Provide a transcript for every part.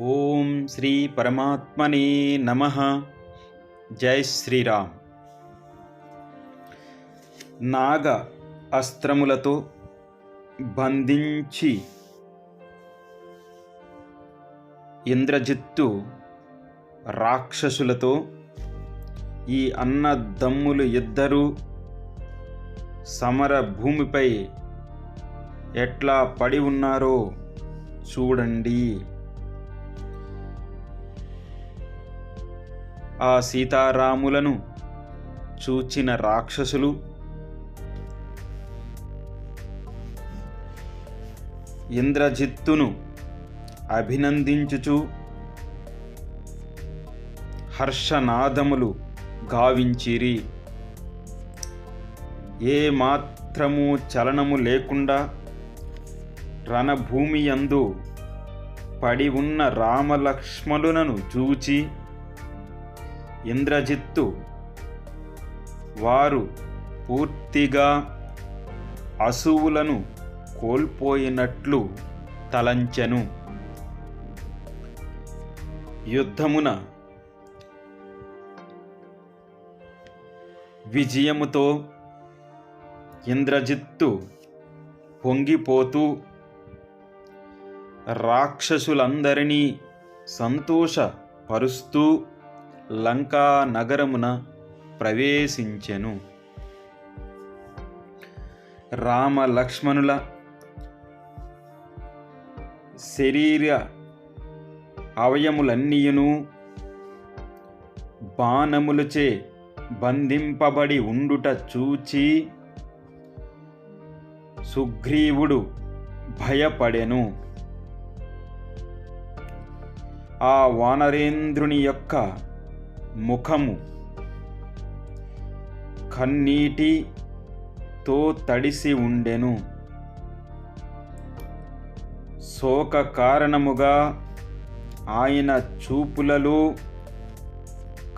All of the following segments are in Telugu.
ఓం శ్రీ పరమాత్మనే నమ. జై శ్రీరామ్. నాగ అస్త్రములతో బంధించి ఇంద్రజిత్తు రాక్షసులతో ఈ అన్నదమ్ములు ఇద్దరూ సమర భూమిపై ఎట్లా పడి ఉన్నారో చూడండి. ఆ సీతారాములను చూచిన రాక్షసులు ఇంద్రజిత్తును అభినందించుచు హర్షనాదములు గావించిరి. ఏ మాత్రము చలనము లేకుండా రణభూమి యందు పడి ఉన్న రామలక్ష్మణులను చూచి ఇంద్రజిత్తు వారు పూర్తిగా అసువులను కోల్పోయినట్లు తలంచెను. యుద్ధమున విజయముతో ఇంద్రజిత్తు పొంగిపోతూ రాక్షసులందరినీ సంతోషపరుస్తూ లంకా నగరమున ప్రవేశించెను. రామ లక్ష్మణుల శరీర అవయములన్నీయును బాణములచే బంధింపబడి ఉండుట చూచి సుగ్రీవుడు భయపడెను. ఆ వానరేంద్రుని యొక్క ముఖము. కన్నీటితో తడిసి ఉండెను. శోక కారణముగా ఆయన చూపులలో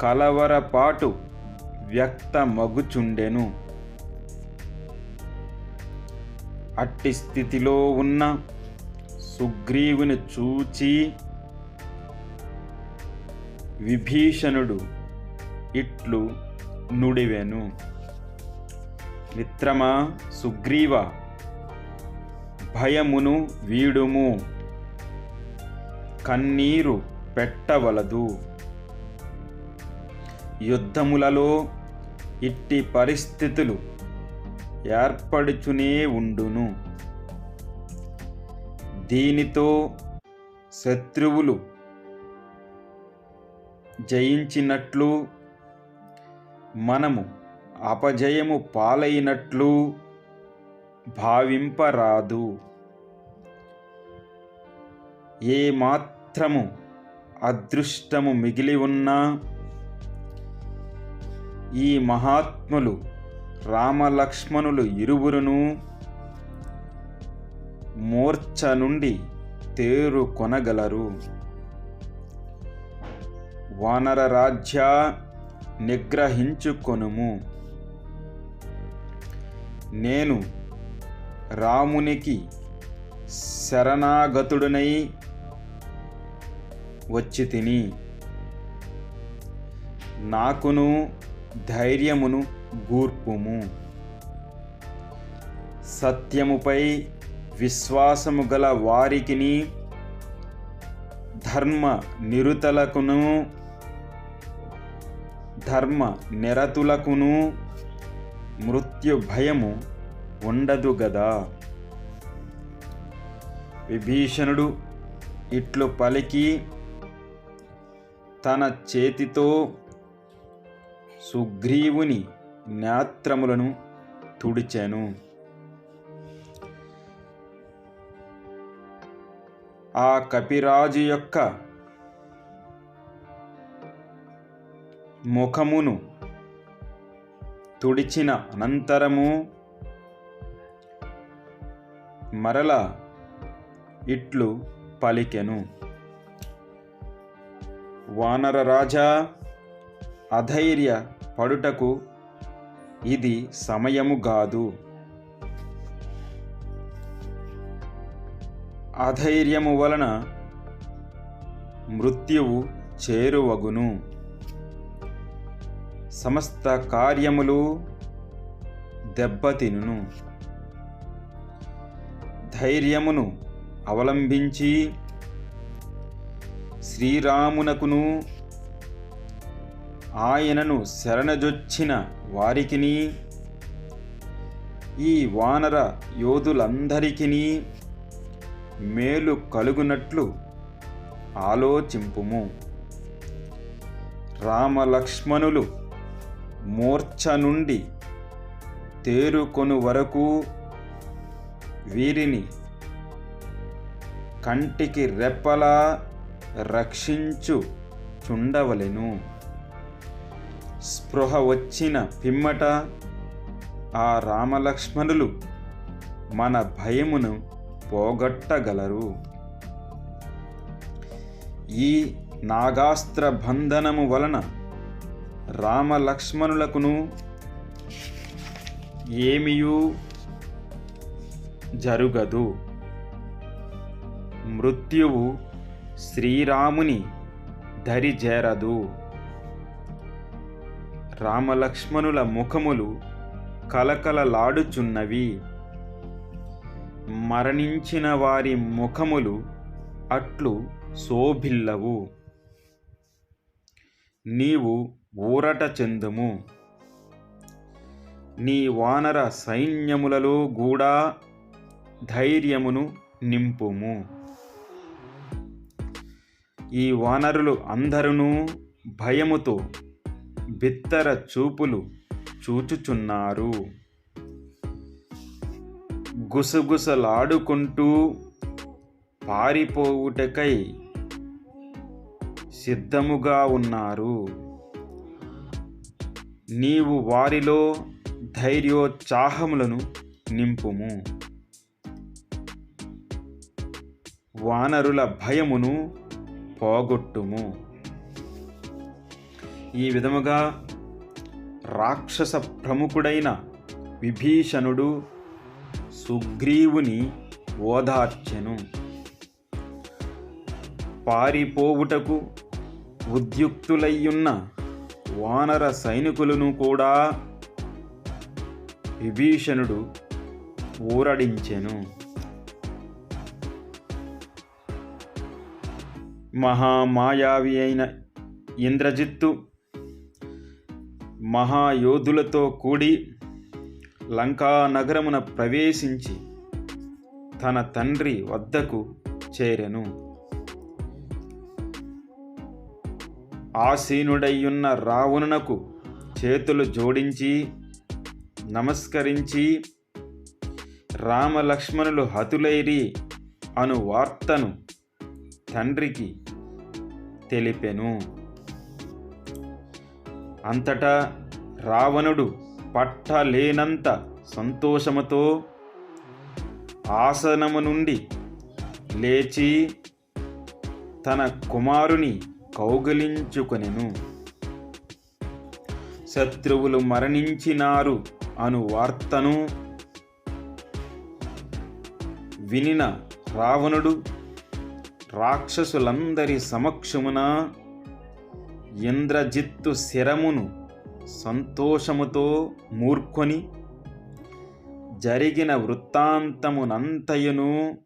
కలవరపాటు వ్యక్తమగుచుండెను. అట్టి స్థితిలో ఉన్న సుగ్రీవుని చూచి విభీషణుడు ఇట్లు నుడివెను. మిత్రమా సుగ్రీవ భయమును వీడుము. కన్నీరు పెట్టవలదు. యుద్ధములలో ఇట్టి పరిస్థితులు ఏర్పడుచునే ఉండును. దీనితో శత్రువులు జయించినట్లు మనము అపజయము పాలైనట్లు భావింపరాదు. ఏ మాత్రము అదృష్టము మిగిలి ఉన్నా ఈ మహాత్ములు రామలక్ష్మణులు ఇరువురును మూర్ఛ నుండి తేరు కొనగలరు వానర రాజ్య నిగ్రహించుకొనుము. నేను రామునికి శరణాగతుడునై వచ్చి తిని నాకును ధైర్యమును గూర్పుము. సత్యముపై విశ్వాసము గల వారికిని ధర్మ నిరుతలకును ధర్మ నిరతులకును మృత్యు భయము ఉండదు గదా. విభీషణుడు ఇట్లు పలికి తన చేతితో సుగ్రీవుని నేత్రములను తుడిచెను. ఆ కపిరాజు యొక్క ముఖమును తుడిచిన అనంతరము మరల ఇట్లు పలికెను. వానర రాజా అధైర్య పడుటకు ఇది సమయము కాదు అధైర్యము వలన మృత్యువు చేరువగును. సమస్త కార్యములు దెబ్బతినును. ధైర్యమును అవలంబించి శ్రీరామునకును ఆయనను శరణజొచ్చిన వారికిని ఈ వానర యోధులందరికీ మేలు కలుగునట్లు ఆలోచింపుము. రామలక్ష్మణులు మూర్ఛ నుండి తేరుకొను వరకు వీరిని కంటికి రెప్పలా రక్షించు చుండవలెను. స్పృహ వచ్చిన పిమ్మట ఆ రామలక్ష్మణులు మన భయమును పోగొట్టగలరు. ఈ నాగాస్త్ర బంధనము వలన రామలక్ష్మణులకును ఏమియూ జరుగదు. మృత్యువు శ్రీరాముని దరి చేరదు రామలక్ష్మణుల ముఖములు కలకలలాడుచున్నవి. మరణించిన వారి ముఖములు అట్లు శోభిల్లవు. నీవు ఊరట చెందుము. నీ వానర సైన్యములలో కూడా ధైర్యమును నింపుము. ఈ వానరులు అందరూ భయముతో బిత్తర చూపులు చూచుచున్నారు. గుసగుసలాడుకుంటూ పారిపోవుటకై సిద్ధముగా ఉన్నారు. నీవు వారిలో ధైర్యోత్సాహములను నింపుము. వానరుల భయమును పోగొట్టుము. ఈ విధముగా రాక్షస ప్రముఖుడైన విభీషణుడు సుగ్రీవుని ఓదార్చెను. పారిపోవుటకు ఉద్యుక్తులయ్యున్న వానర సైనికులను కూడా విభీషణుడు ఊరడించెను. మహామాయావి అయిన ఇంద్రజిత్తు మహాయోధులతో కూడి లంకా నగరమున ప్రవేశించి తన తండ్రి వద్దకు చేరెను. ఆసీనుడయ్యున్న రావణునకు చేతులు జోడించి నమస్కరించి రామలక్ష్మణులు హతులైరి అను వార్తను తండ్రికి తెలిపెను. అంతటా రావణుడు పట్టలేనంత సంతోషముతో ఆసనము నుండి లేచి తన కుమారుని కౌగలించుకొనెను. శత్రువులు మరణించినారు అను వార్తను వినిన రావణుడు రాక్షసులందరి సమక్షమున ఇంద్రజిత్తు శిరమును సంతోషముతో మూర్ఖొని జరిగిన వృత్తాంతమునంతయును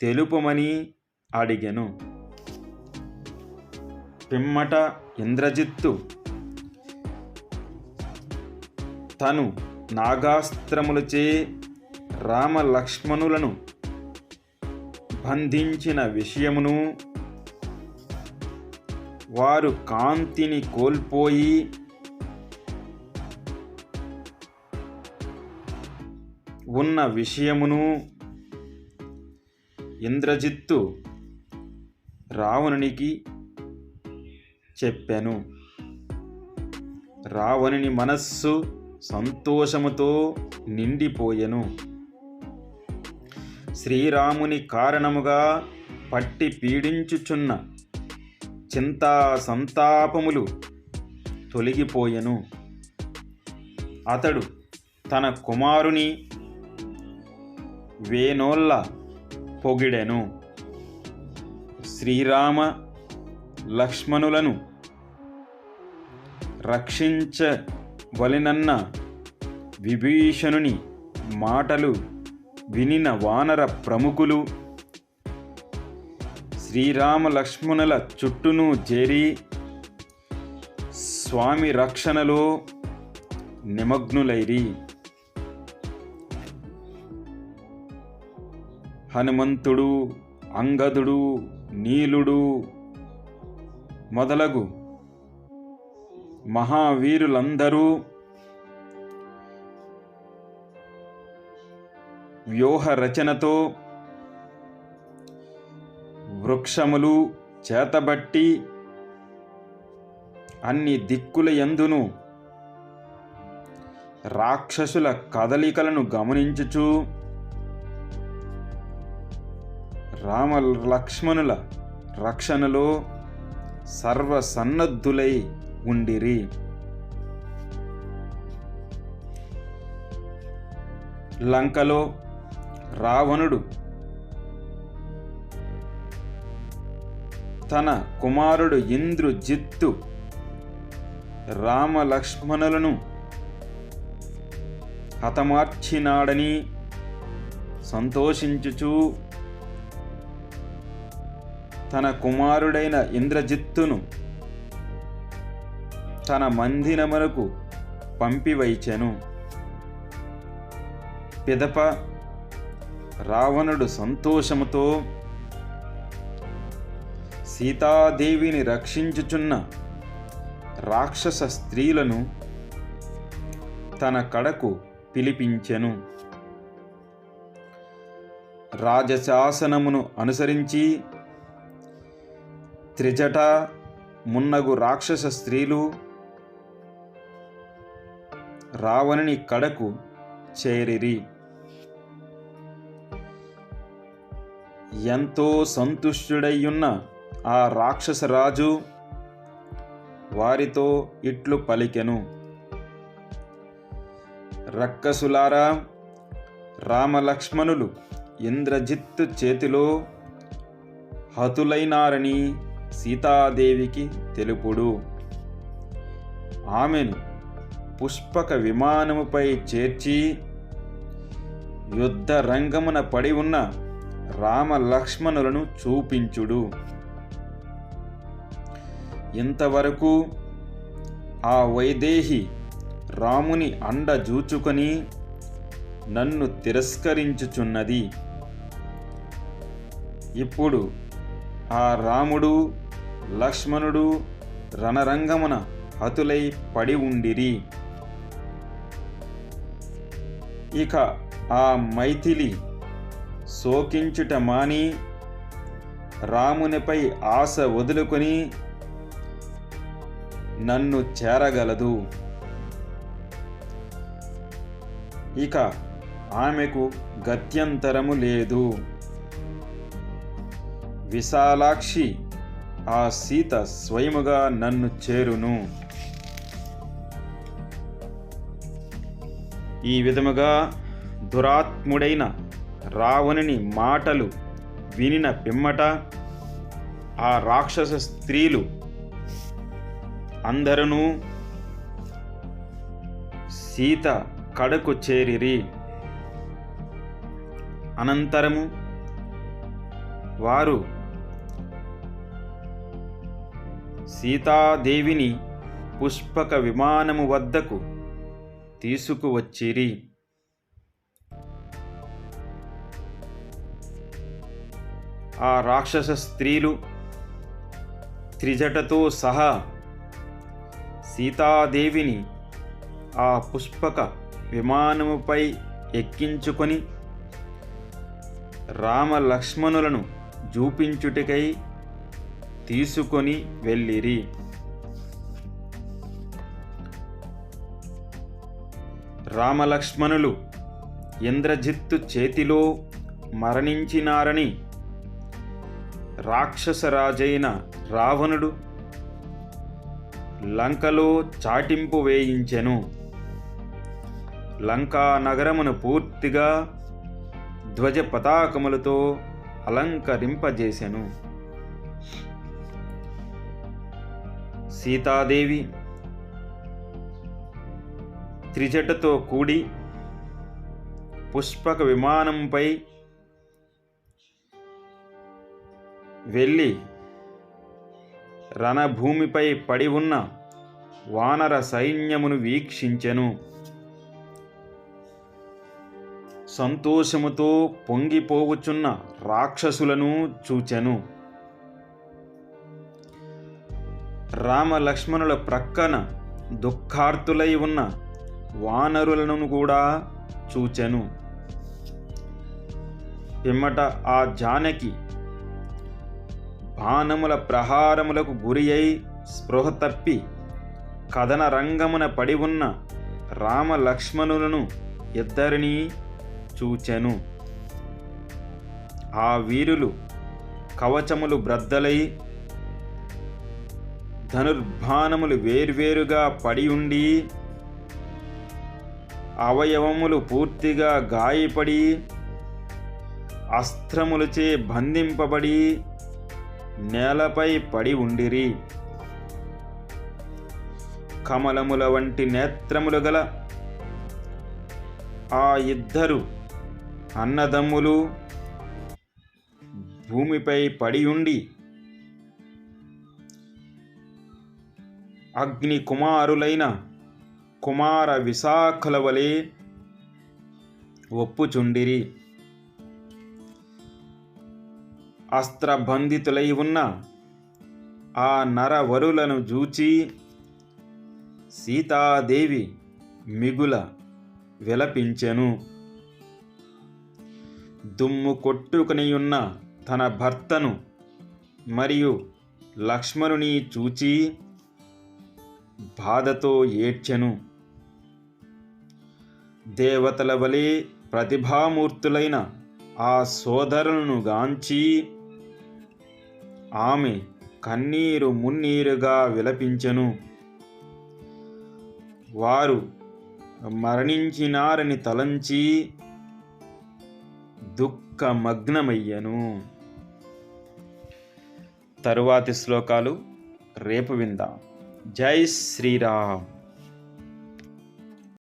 తెలుపమని అడిగెను. పిమ్మట ఇంద్రజిత్తు. తను నాగాస్త్రములచే రామలక్ష్మణులను బంధించిన విషయమును వారు కాంతిని కోల్పోయి ఉన్న విషయమును ఇంద్రజిత్తు రావణునికి చెప్పాను. రావణుని మనస్సు సంతోషముతో నిండిపోయెను. శ్రీరాముని కారణముగా పట్టి పీడించుచున్న చింతా సంతాపములు తొలగిపోయెను. అతడు తన కుమారుని వేనోళ్ళ పొగిడెను. శ్రీరామ లక్ష్మణులను రక్షించవలెనన్న విభీషణుని మాటలు వినిన వానర ప్రముఖులు శ్రీరామ లక్ష్మణుల చుట్టూను చేరి స్వామి రక్షణలో నిమగ్నులైరి. హనుమంతుడు అంగదుడు నీలుడు మొదలగు. మహావీరులందరూ వ్యూహ రచనతో వృక్షములు చేతబట్టి అన్ని దిక్కుల ఎందును రాక్షసుల కదలికలను గమనించుచు రామ లక్ష్మణుల రక్షణలో సర్వసన్నద్ధులై ఉండిరి. లంకలో రావణుడు తన కుమారుడు ఇంద్రుజిత్తు రామలక్ష్మణులను హతమార్చినాడని సంతోషించుచు తన కుమారుడైన ఇంద్రజిత్తును తన మందిరమునకు పంపివైచెను. పిదప రావణుడు సంతోషముతో సీతాదేవిని రక్షించుచున్న రాక్షస స్త్రీలను తన కడకు పిలిపించెను. రాజశాసనమును అనుసరించి త్రిజట మున్నగు రాక్షస స్త్రీలు రావణుని కడకు చేరిరి. ఎంతో సంతుష్టుడయ్యున్న ఆ రాక్షసరాజు వారితో ఇట్లు పలికెను. రక్కసులారా రామలక్ష్మణులు ఇంద్రజిత్తు చేతిలో హతులైనారని సీతాదేవికి తెలుపుడు. ఆమెను పుష్పక విమానముపై చేర్చి యుద్ధ రంగమున పడి ఉన్న రామ లక్ష్మణులను చూపించుడు. ఇంతవరకు ఆ వైదేహి రాముని అండ జూచుకొని నన్ను తిరస్కరించుచున్నది. ఇప్పుడు ఆ రాముడు లక్ష్మణుడు రణరంగమున హతులై పడి ఉండిరి. ఇక ఆ మైథిలి శోకించుట మాని రామునిపై ఆశ వదులుకొని నన్ను చేరగలదు. ఇక ఆమెకు గత్యంతరము లేదు. విశాలాక్షి ఆ సీత స్వయముగా నన్ను చేరును. ఈ విధముగా దురాత్ముడైన రావణుని మాటలు వినిన పిమ్మట ఆ రాక్షస స్త్రీలు అందరూ సీత కడకు చేరిరి. అనంతరము వారు సీతాదేవిని పుష్పక విమానము వద్దకు తీసుకువచ్చిరి. ఆ రాక్షస స్త్రీలు త్రిజటతో సహా సీతాదేవిని ఆ పుష్పక విమానముపై ఎక్కించుకొని రామలక్ష్మణులను చూపించుటకై తీసుకొని వెళ్ళిరి. రామలక్ష్మణులు ఇంద్రజిత్తు చేతిలో మరణించినారని రాక్షసరాజైన రావణుడు లంకలో చాటింపు వేయించెను. లంకా నగరమును పూర్తిగా ధ్వజ పతాకములతో అలంకరింపజేసెను. సీతాదేవి త్రిజటతో కూడి పుష్పక విమానంపై వెళ్ళి రణభూమిపై పడి ఉన్న వానర సైన్యమును వీక్షించెను. సంతోషముతో పొంగిపోవుచున్న రాక్షసులను చూచెను. రామలక్ష్మణుల ప్రక్కన దుఃఖార్తులై ఉన్న వానరులను కూడా చూచెను. పిమ్మట ఆ జానకి బాణముల ప్రహారములకు గురి అయి స్పృహ తప్పి కథన రంగమున పడి ఉన్న రామలక్ష్మణులను ఇద్దరిని ఇద్దరినీ చూచెను. ఆ వీరులు కవచములు బ్రద్దలై ధనుర్భానములు వేర్వేరుగా పడి ఉండి అవయవములు పూర్తిగా గాయపడి అస్త్రములచే బంధింపబడి నేలపై పడి ఉండిరి. కమలముల వంటి నేత్రములు గల ఆ ఇద్దరు అన్నదమ్ములు భూమిపై పడి ఉండి అగ్ని కుమారులైన కుమార విశాఖల వలె ఒప్పుచుండిరి. అస్త్రబంధితులై ఉన్న ఆ నరవరులను జూచి సీతాదేవి మిగుల విలపించెను. దుమ్ము కొట్టుకునియున్న తన భర్తను మరియు లక్ష్మణుని చూచి బాధతో ఏడ్చెను. దేవతల వలె ప్రతిభామూర్తులైన ఆ సోదరులను గాంచి ఆమె కన్నీరు మున్నీరుగా విలపించెను. వారు మరణించినారని తలంచి దుఃఖమగ్నమయ్యను. తరువాతి శ్లోకాలు రేపు విందాం. జై శ్రీరామ్